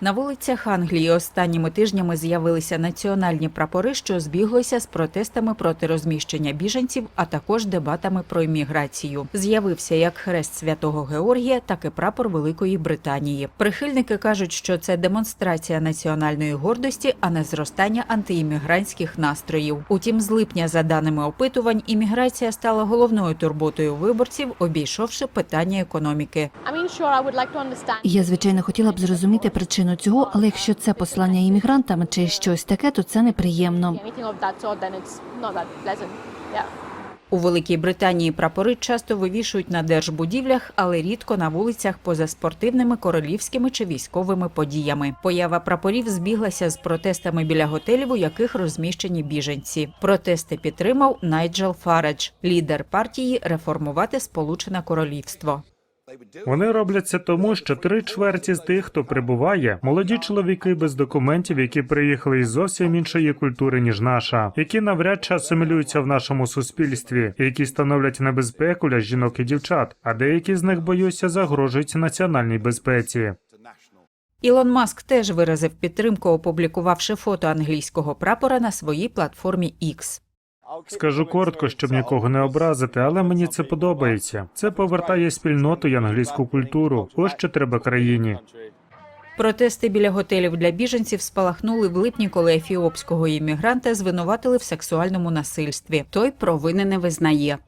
На вулицях Англії останніми тижнями з'явилися національні прапори, що збіглися з протестами проти розміщення біженців, а також дебатами про імміграцію. З'явився як хрест святого Георгія, так і прапор Великої Британії. Прихильники кажуть, що це демонстрація національної гордості, а не зростання антиіммігрантських настроїв. Утім, з липня, за даними опитувань, імміграція стала головною турботою виборців, обійшовши питання економіки. Я звичайно хотіла б зрозуміти причину цього, але якщо це послання іммігрантам чи щось таке, то це неприємно. У Великій Британії прапори часто вивішують на держбудівлях, але рідко на вулицях поза спортивними, королівськими чи військовими подіями. Поява прапорів збіглася з протестами біля готелів, у яких розміщені біженці. Протести підтримав Найджел Фарадж, лідер партії Реформувати Сполучене Королівство. Вони роблять це тому, що три чверті з тих, хто прибуває, молоді чоловіки без документів, які приїхали із зовсім іншої культури ніж наша, які навряд чи асимілюються в нашому суспільстві, які становлять небезпеку для жінок і дівчат. А деякі з них боюся загрожують національній безпеці. Ілон Маск теж виразив підтримку, опублікувавши фото англійського прапора на своїй платформі X. Скажу коротко, щоб нікого не образити, але мені це подобається. Це повертає спільноту й англійську культуру. Ось що треба країні. Протести біля готелів для біженців спалахнули в липні, коли ефіопського іммігранта звинуватили в сексуальному насильстві. Той провини не визнає.